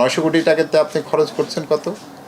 নয়শো কোটি টাকাতে আপনি খরচ করছেন কত?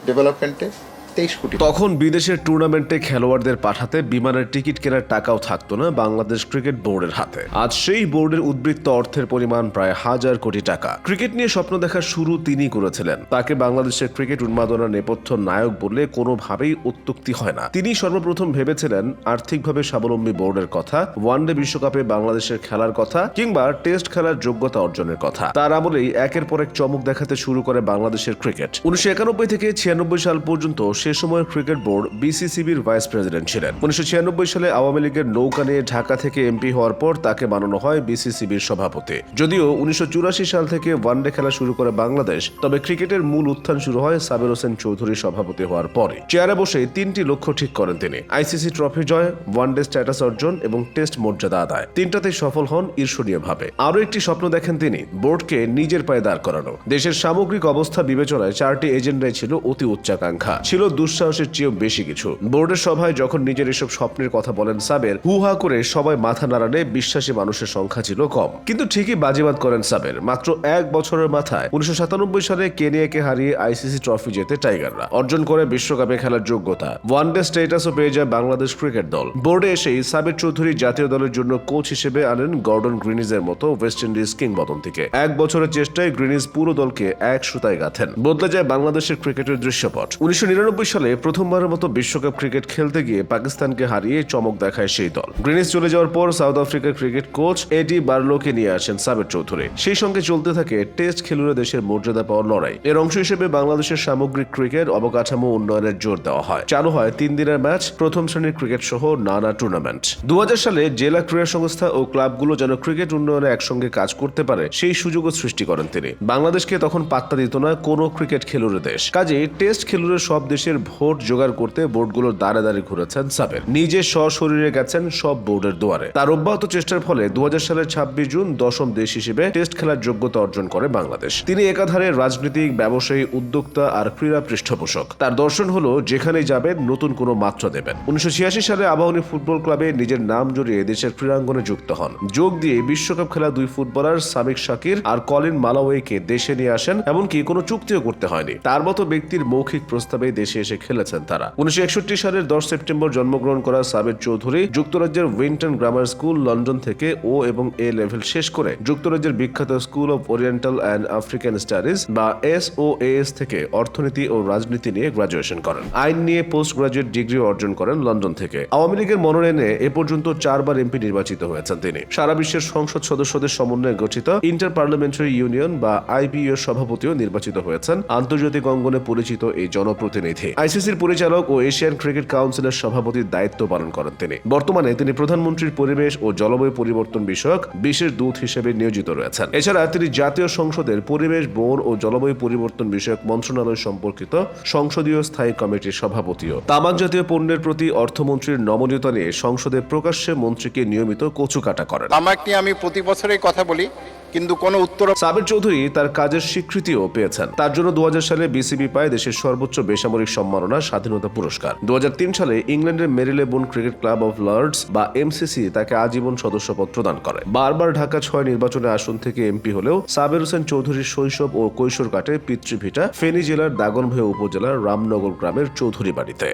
ডেভেলপমেন্টে তেইশ কোটি তখন বিদেশের টুর্নামেন্টে খেলোয়াড়দের পাঠাতে বিমানের টিকিট কেনার টাকাও থাকতো না বাংলাদেশ ক্রিকেট বোর্ডের হাতে। আজ সেই বোর্ডের উদ্বৃত্ত অর্থের পরিমাণ প্রায় হাজার কোটি টাকা। ক্রিকেট নিয়ে স্বপ্ন দেখার শুরু তিনি করেছিলেন। তাকে বাংলাদেশের ক্রিকেট উন্মাদনার নেপথ্য নায়ক বললে কোনোভাবেই উত্তুক্তি হয় না। তিনি সর্বপ্রথম ভেবেছিলেন আর্থিকভাবে স্বাবলম্বী বোর্ডের কথা, ওয়ানডে বিশ্বকাপে বাংলাদেশের খেলার কথা কিংবা টেস্ট খেলার যোগ্যতা অর্জনের কথা। তার আমলেই একের পর এক চমক দেখাতে শুরু করে বাংলাদেশের ক্রিকেট। উনিশশো একানব্বই থেকে ছিয়ানব্বই সাল পর্যন্ত সে সময় ক্রিকেট বোর্ড বিসিসিবির ভাইস প্রেসিডেন্ট ছিলেন। উনিশশো ছিয়ানব্বই সালে আওয়ামী লীগের নৌকা নিয়ে ঢাকা থেকে এমপি হওয়ার পর তাকে বানানো হয় বিসিসিবির সভাপতি। যদিও উনিশশো চুরাশি সাল থেকে ওয়ানডে খেলা শুরু করে বাংলাদেশ, তবে ক্রিকেটের মূল উত্থান শুরু হয় সাবির হোসেন চৌধুরী সভাপতি হওয়ার পরে চেয়ারে বসে তিনটি লক্ষ্য ঠিক করেন তিনি। আইসিসি ট্রফি জয়, ওয়ানডে স্ট্যাটাস অর্জন এবং টেস্ট মর্যাদা আদায়। তিনটাতেই সফল হন ঈর্ষণীয়ভাবে। আরও একটি স্বপ্ন দেখেন তিনি, বোর্ডকে নিজের পায়ে দাঁড় করানো। দেশের সামগ্রিক অবস্থা বিবেচনায় চারটি এজেন্ডাই ছিল অতি উচ্চাকাঙ্ক্ষা। ছিল দুঃসাহসের চেয়েও বেশি কিছু। বোর্ডের সভায় যখন নিজের এসব স্বপ্নের কথা বলেন সাবের, হুহা করে সবাই মাথা নাড়ালে বিশ্বাসী মানুষের সংখ্যা ছিল কম। কিন্তু ঠিকই বাজিবাদ করেন সাবের। মাত্র এক বছরের মাথায় উনিশশো সাতানব্বই সালে কেনিয়াকে হারিয়ে আইসিসি ট্রফি জেতে টাইগাররা। অর্জন করে বিশ্বকাপে খেলার যোগ্যতা। ওয়ান ডে স্টেটাসও পেয়ে যায় বাংলাদেশ ক্রিকেট দল। বোর্ডে এসেই সাবির চৌধুরী জাতীয় দলের জন্য কোচ হিসেবে আনেন গর্ডন গ্রিনিজের মতো ওয়েস্ট ইন্ডিজ কিংবদন্তিকে। এক বছরের চেষ্টায় গ্রিনিজ পুরো দলকে এক সুতায় গাঁথেন। বদলে যায় বাংলাদেশের ক্রিকেটের দৃশ্যপট। উনিশশো নিরানব্বই সালে প্রথমবারের মতো বিশ্বকাপ ক্রিকেট খেলতে গিয়ে পাকিস্তানকে হারিয়ে চমক দেখায় সেই দল। গ্রিনিজ চলে যাওয়ার পর সাউথ আফ্রিকার ক্রিকেট কোচ এডি বার্লোকে নিয়ে আসেন সাবের চৌধুরী। সেই সঙ্গে চলতে থাকে টেস্ট খেলুড়ে দেশের মর্যাদা পাওয়ার লড়াই। এর অংশ হিসেবে বাংলাদেশের সামগ্রিক ক্রিকেট, অবকাঠামো উন্নয়নের জোর দেওয়া হয়। চালু হয় তিন দিনের ম্যাচ, প্রথম শ্রেণির ক্রিকেট সহ নানা টুর্নামেন্ট। দু হাজার সালে জেলা ক্রীড়া সংস্থা ও ক্লাবগুলো যেন ক্রিকেট উন্নয়নে একসঙ্গে কাজ করতে পারে, সেই সুযোগও সৃষ্টি করেন তিনি। বাংলাদেশকে তখন পাত্তা দিত না কোনো ক্রিকেট খেলুড়ে দেশ। কাজে টেস্ট খেলুড়ে সব দেশের ভোট জোগাড় করতে বোর্ডগুলোর দ্বারে ঘুরেছেন সাবের নিজে সশরীরে গেছেন সব বোর্ডের দুয়ারে। তার অব্যাহত চেষ্টার ফলে দু সালের ছাব্বিশ জুন দশম দেশ হিসেবে টেস্ট খেলার যোগ্যতা অর্জন করে বাংলাদেশ। তিনি একাধারে রাজনীতিক, ব্যবসায়ী, উদ্যোক্তা আর ক্রীড়া পৃষ্ঠপোষক। তার দর্শন হলো যেখানে যাবেন, নতুন কোনো মাত্রা দেবেন। উনিশশো ছিয়াশি সালে আবাহনী ফুটবল ক্লাবে নিজের নাম জড়িয়ে দেশের ক্রীড়াঙ্গনে যুক্ত হন। যোগ দিয়ে বিশ্বকাপ খেলা দুই ফুটবলার সামিক শাকির আর কলিন মালাওয়েকে দেশে নিয়ে আসেন, এমনকি কোনো চুক্তিও করতে হয়নি। তার মতো ব্যক্তির মৌখিক প্রস্তাবে দেশে এসে খেলেছেন তারা। উনিশশো একষট্টি সালের দশ সেপ্টেম্বর জন্মগ্রহণ করা সাবের চৌধুরী যুক্তরাজ্যের উইন্টন গ্রামার স্কুল, লন্ডন থেকে ও এবং এ লেভেল শেষ করে যুক্তরাজ্যের বিখ্যাত school of oriental and African studies বা এস ও এস থেকে অর্থনীতি ও রাজনীতি নিয়ে গ্রাজুয়েশন করেন। আইন নিয়ে পোস্ট গ্রাজুয়েট ডিগ্রি অর্জন করেন লন্ডন থেকে। আওয়ামী লীগের মনোনয়নে এ পর্যন্ত চারবার এমপি নির্বাচিত হয়েছেন তিনি। সারা বিশ্বের সংসদ সদস্যদের সমন্বয়ে গঠিত ইন্টার পার্লামেন্টারি ইউনিয়ন বা আইপিইউ সভাপতিও নির্বাচিত হয়েছেন। আন্তর্জাতিক অঙ্গনে পরিচিত এই জনপ্রতিনিধি। আইসিসির পরিচালক ও এশিয়ান ক্রিকেট কাউন্সিলের সভাপতির দায়িত্ব পালন করেন তিনি। বর্তমানে তিনি প্রধানমন্ত্রীর পরিবেশ ও জলবায়ু পরিবর্তন বিষয়ক বিশেষ দূত হিসেবে নিয়োজিত রয়েছেন। এছাড়া তিনি জাতীয় সংসদের পরিবেশ বন ও জলবায়ু পরিবর্তন বিষয়ক মন্ত্রণালয় সম্পর্কিত সংসদীয় স্থায়ী কমিটির সভাপতিও। তামাক জাতীয় পণ্যের প্রতি অর্থমন্ত্রীর নমনীয়তা নিয়ে সংসদে প্রকাশ্যে মন্ত্রীকে নিয়মিত কচুকাটা করেন। তামাক নিয়ে আমি প্রতি বছরেই কথা বলি কিন্তু কোনো উত্তর সাবির চৌধুরী তার কাজের স্বীকৃতিও পেয়েছেন। তার জন্য দু হাজার সালে বিসিবি পায় দেশের সর্বোচ্চ বেসামরিক সম্মাননা স্বাধীনতা পুরস্কার। দু হাজার তিন সালে ইংল্যান্ডের Marylebone cricket club of Lord's বা এমসিসি তাকে আজীবন সদস্যপদ প্রদান করে। বারবার ঢাকা ছয় নির্বাচনে আসন থেকে এমপি হলেও সাবের হোসেন চৌধুরীর শৈশব ও কৈশোর কাটে পিতৃভিটা ফেনী জেলার দাগনভূঞা উপজেলার রামনগর গ্রামের চৌধুরী বাড়িতে।